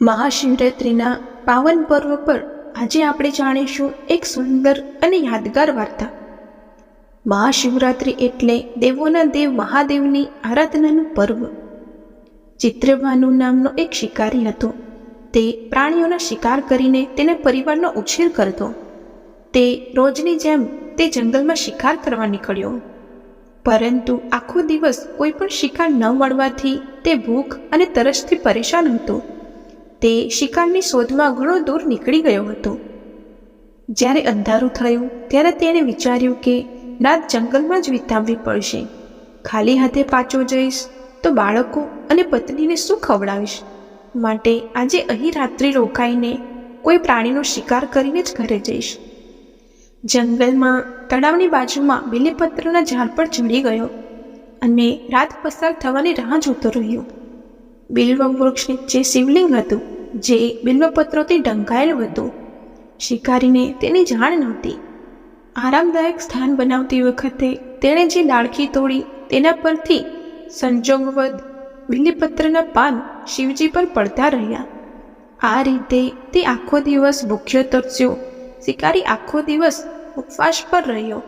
મહાશિવરાત્રિના પાવન પર્વ પર આજે આપણે જાણીશું એક સુંદર અને યાદગાર વાર્તા. મહાશિવરાત્રિ એટલે દેવોના દેવ મહાદેવની આરાધનાનું પર્વ. ચિત્રભાનુ નામનો એક શિકારી હતો. તે પ્રાણીઓના શિકાર કરીને તેના પરિવારનો ઉછેર કરતો. તે રોજની જેમ તે જંગલમાં શિકાર કરવા નીકળ્યો. પરંતુ આખો દિવસ કોઈ પણ શિકાર ન મળવાથી તે ભૂખ અને તરસથી પરેશાન હતો. તે શિકારની શોધમાં ઘણો દૂર નીકળી ગયો હતો. જ્યારે અંધારું થયું, ત્યારે તેણે વિચાર્યું કે રાત જંગલમાં જ વિતાવવી પડશે. ખાલી હાથે પાછો જઈશ તો બાળકો અને પત્નીને શું ખવડાવીશ? માટે આજે અહીં રાત્રિ રોકાઈને કોઈ પ્રાણીનો શિકાર કરીને જ ઘરે જઈશ. જંગલમાં તળાવની બાજુમાં બીલીપત્રના ઝાડ પર ચડી ગયો અને રાત પસાર થવાની રાહ જોતો રહ્યો. બિલ્વ વૃક્ષ નીચે શિવલિંગ હતું. જે બિલ્વપત્રોથી ઢંકાયેલું હતું. શિકારીને તેની જાણ નહોતી. આરામદાયક સ્થાન બનાવતી વખતે તેણે જે ડાળખી તોડી તેના પરથી સંજોગવદ, બિલીપત્રના પાન શિવજી પર પડતા રહ્યા. આ રીતે તે આખો દિવસ ભૂખ્યો તરસ્યો. શિકારી આખો દિવસ ઉપવાસ પર રહ્યો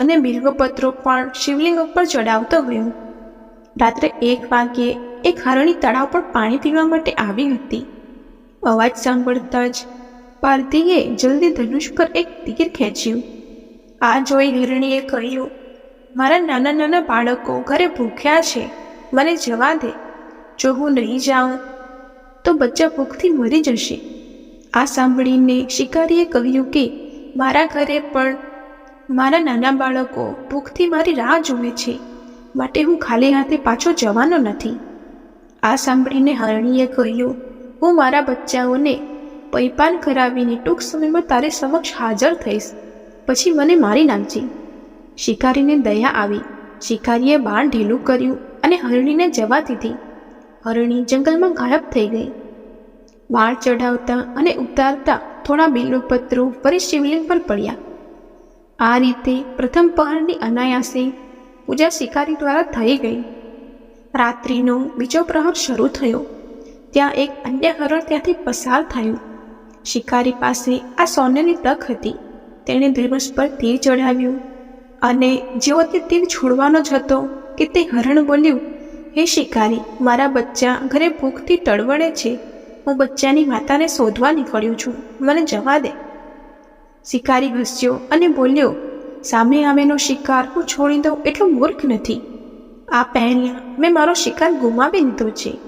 અને બિલ્વપત્રો પણ શિવલિંગ ઉપર ચડાવતો ગયો. રાત્રે એક વાગ્યે એક હરણી તળાવ પર પાણી પીવા માટે આવી હતી. અવાજ સાંભળતા જ પાર્થીએ જલ્દી ધનુષ પર એક તીર ખેંચ્યું. આ જોઈ હિરણીએ કહ્યું, મારા નાના નાના બાળકો ઘરે ભૂખ્યા છે, મને જવા દે. જો હું નહીં જાઉં, તો બચ્ચા ભૂખથી મરી જશે. આ સાંભળીને શિકારીએ કહ્યું કે, મારા ઘરે પણ મારા નાના બાળકો ભૂખથી મારી રાહ જુએ છે. માટે હું ખાલી હાથે પાછો જવાનો નથી. આ સાંભળીને હરણીએ કહ્યું, હું મારા બચ્ચાઓને પૈપાન કરાવીને ટૂંક સમયમાં તારે સમક્ષ હાજર થઈશ. પછી મને મારી નાખજે. શિકારીને દયા આવી. શિકારીએ બાણ ઢીલું કર્યું અને હરણીને જવા દીધી. હરણી જંગલમાં ગાયબ થઈ ગઈ. બાણ ચઢાવતા અને ઉતારતા થોડા બિલ્વપત્રો ફરી શિવલિંગ પર પડ્યા. આ રીતે પ્રથમ પહારની અનાયાસે પૂજા શિકારી દ્વારા થઈ ગઈ. રાત્રિનો બીજો પ્રહર શરૂ થયો. ત્યાં એક અન્ય હરણ ત્યાંથી પસાર થયું. શિકારી પાસે આ સોનેરી તક હતી. તેણે ધનુષ પર તીર ચઢાવ્યું. અને જેવો તે તીર છોડવાનો જ હતો કે તે હરણ બોલ્યું, હે શિકારી, મારા બચ્ચા ઘરે ભૂખથી તડવડે છે. હું બચ્ચાની માતાને શોધવા નીકળ્યો છું. મને જવા દે. શિકારી હસ્યો અને બોલ્યો સામે આવેલો શિકાર હું છોડી દઉં એટલો મૂર્ખ નથી. આ પહેલાં મેં મારો શિકાર ગુમાવી દીધો છે.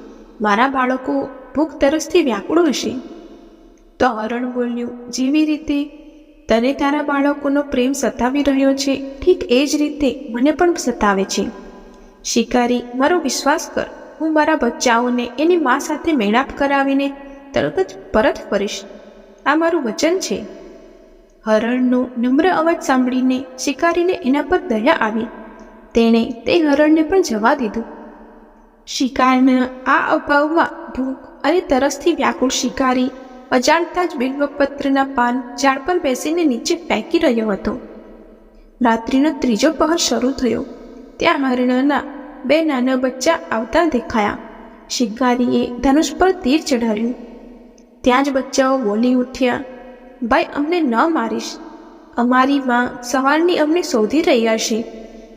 મારા બાળકો ભૂખ તરસથી વ્યાકુળ હશે. તો હરણ બોલ્યું, જેવી રીતે તને તારા બાળકોનો પ્રેમ સતાવી રહ્યો છે, ઠીક એ જ રીતે મને પણ સતાવે છે. શિકારી, મારો વિશ્વાસ કર, હું મારા બચ્ચાઓને એની મા સાથે મેળાપ કરાવીને તરત જ પરત ફરીશ. આ મારું વચન છે. હરણનો નમ્ર અવાજ સાંભળીને શિકારીને એના પર દયા આવી. તેણે તે હરણને પણ જવા દીધું. શિકારના આ અભાવમાં ભૂખ અને તરસથી વ્યાકુળ શિકારી અજાણતા જ બિલ્વપત્રના પાન ઝાડ પર બેસીને નીચે ફેંકી રહ્યો હતો. રાત્રિનો ત્રીજો પહર શરૂ થયો. ત્યાં હરણના બે નાના બચ્ચા આવતા દેખાયા. શિકારીએ ધનુષ પર તીર ચઢાવ્યું. ત્યાં જ બચ્ચાઓ બોલી ઉઠ્યા. ભાઈ અમને ન મારીશ. અમારી માં સવારની અમને શોધી રહ્યા છે.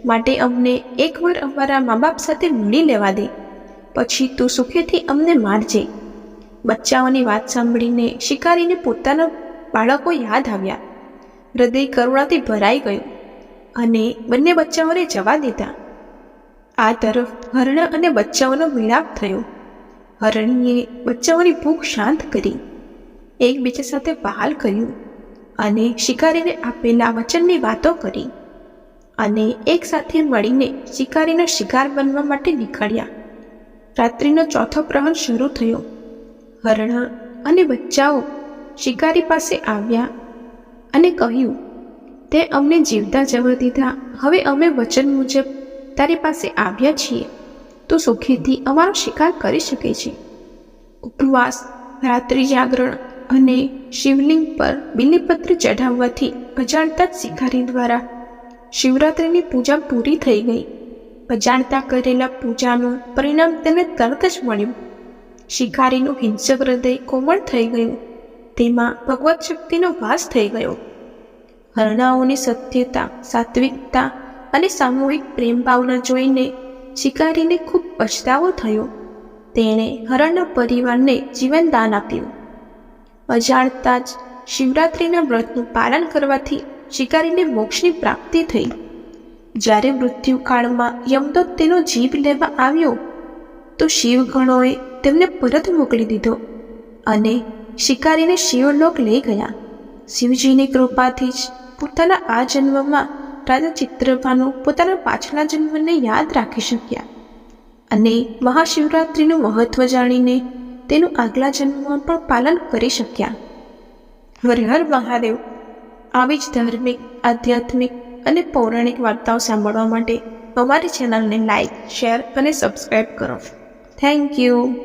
માટે અમને એકવાર અમારા મા બાપ સાથે મળી લેવા દે. પછી તું સુખેથી અમને મારજે. બચ્ચાઓની વાત સાંભળીને શિકારીને પોતાના બાળકો યાદ આવ્યા. હૃદય કરુણાથી ભરાઈ ગયું અને બંને બચ્ચાઓને જવા દીધા. આ તરફ હરણ અને બચ્ચાઓનો મિલાપ થયો. હરણીએ બચ્ચાઓની ભૂખ શાંત કરી. એકબીજા સાથે વહાલ કર્યું અને શિકારીને આપેલા વચનની વાતો કરી અને એક સાથે મળીને શિકારીનો શિકાર બનવા માટે નીકળ્યા. રાત્રિનો ચોથો પ્રહર શરૂ થયો. હરણ અને બચ્ચાઓ શિકારી પાસે આવ્યા અને કહ્યું, તે અમને જીવતા જવા દીધા. હવે અમે વચન મુજબ તારી પાસે આવ્યા છીએ. તો સુખીથી અમારો શિકાર કરી શકે છે. ઉપવાસ રાત્રિ જાગરણ અને શિવલિંગ પર બિલીપત્ર ચઢાવવાથી અજાણતા જ શિકારી દ્વારા શિવરાત્રિની પૂજા પૂરી થઈ ગઈ. અજાણતા કરેલા પૂજાનું પરિણામ તેને તરત જ મળ્યું. શિકારીનું હિંસક હૃદય કોમળ થઈ ગયું. તેમાં ભગવત શક્તિનો વાસ થઈ ગયો. હરણાઓની સત્યતા, સાત્વિકતા અને સામૂહિક પ્રેમ ભાવના જોઈને શિકારીને ખૂબ પછતાવો થયો. તેણે હરણના પરિવારને જીવનદાન આપ્યું. અજાણતા જ શિવરાત્રિના વ્રતનું પાલન કરવાથી શિકારીને મોક્ષની પ્રાપ્તિ થઈ. જ્યારે મૃત્યુકાળમાં યમદૂત તેનો જીવ લેવા આવ્યો, તો શિવગણોએ તેમને પરત મોકલી દીધો અને શિકારીને શિવલોક લઈ ગયા. શિવજીની કૃપાથી જ પોતાના આ જન્મમાં રાજા ચિત્રભાનુ પોતાના પાછલા જન્મને યાદ રાખી શક્યા અને મહાશિવરાત્રિનું મહત્ત્વ જાણીને તેનું આગલા જન્મમાં પણ પાલન કરી શક્યા. હર હર મહાદેવ આવી જ ધાર્મિક, આધ્યાત્મિક અને પૌરાણિક વાર્તાઓ સાંભળવા માટે અમારી ચેનલને લાઇક શેર અને સબસ્ક્રાઈબ કરો. Thank you